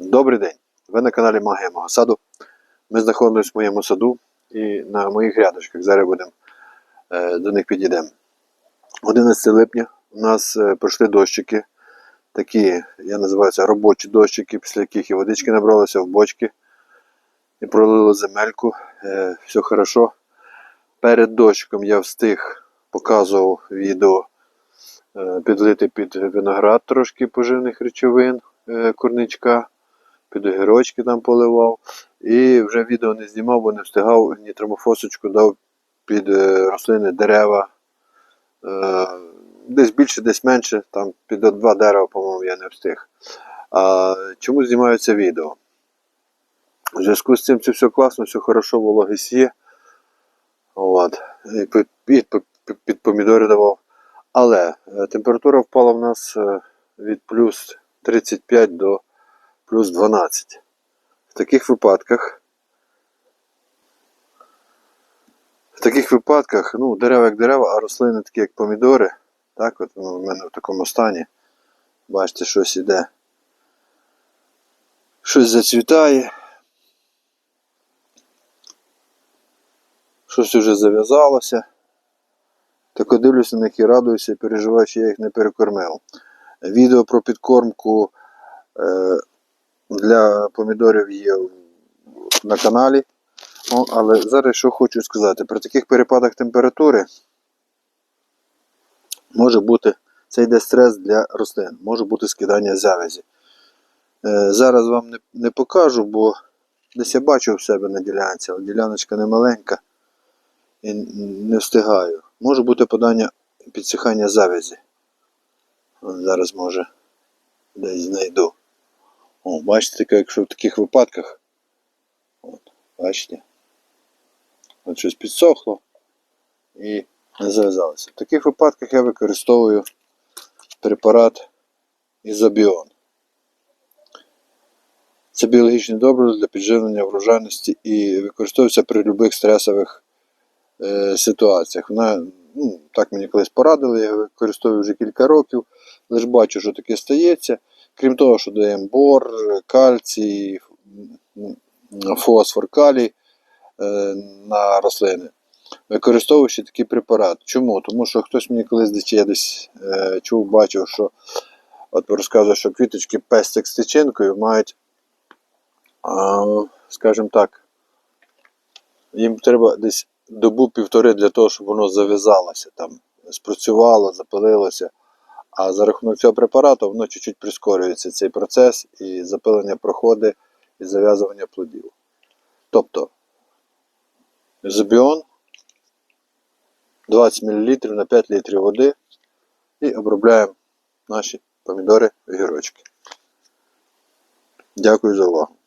Добрий день! Ви на каналі Магія мого саду. Ми знаходимося в моєму саду і на моїх грядочках. Зараз будемо е, до них підійдемо. 11 липня у нас е, пройшли дощики. Такі, я називаю це робочі дощики, після яких і водички набралося в бочки і пролило земельку. Е, все хорошо. Перед дощиком я встиг показував відео підлити під виноград трошки поживних речовин курничка під огірочки там поливав. І вже відео не знімав, бо не встигав, нітромофосочку дав під е, рослини дерева. Е, Десь більше, десь менше, там під два дерева, по-моєму, я не встиг. А чому знімаю це відео? У зв'язку з цим це все класно, все хорошо, вологість є. От. І під, під, під, помідори давав. Але е, температура впала в нас від плюс 35 до плюс 12. В таких випадках, в таких випадках, ну, дерева як дерева, а рослини такі як помідори. Так, от ну, в мене в такому стані. Бачите, щось іде. Щось зацвітає. Щось вже зав'язалося. Так дивлюся на них і радуюся і переживаю, що я їх не перекормив. Відео про підкормку е, для помідорів є на каналі. О, але зараз що хочу сказати, при таких перепадах температури може бути, це йде стрес для рослин, може бути скидання завязі. Е, зараз вам не, не покажу, бо десь я бачу в себе на ділянці, але діляночка не маленька і не встигаю. Може бути подання підсихання завязі. Зараз може десь знайду. О, бачите, якщо в таких випадках. От, бачите. От щось підсохло і не зав'язалося. В таких випадках я використовую препарат ізобіон. Це біологічне добриво для підживлення врожайності і використовується при будь-яких стресових е, ситуаціях. Вона, ну, так мені колись порадили, я використовую вже кілька років, лише бачу, що таке стається. Крім того, що даємо бор, кальцій, фосфор, калій е, на рослини. Використовую ще такий препарат. Чому? Тому що хтось мені колись десь я десь е, чув, бачив, що от розказує, що квіточки пестик з тичинкою мають, а, скажімо так, їм треба десь добу півтори для того, щоб воно зав'язалося, там, спрацювало, запилилося. А за рахунок цього препарату воно чуть-чуть прискорюється цей процес і запилення проходить і зав'язування плодів. Тобто зобіон 20 мл на 5 літрів води і обробляємо наші помідори огірочки. Дякую за увагу.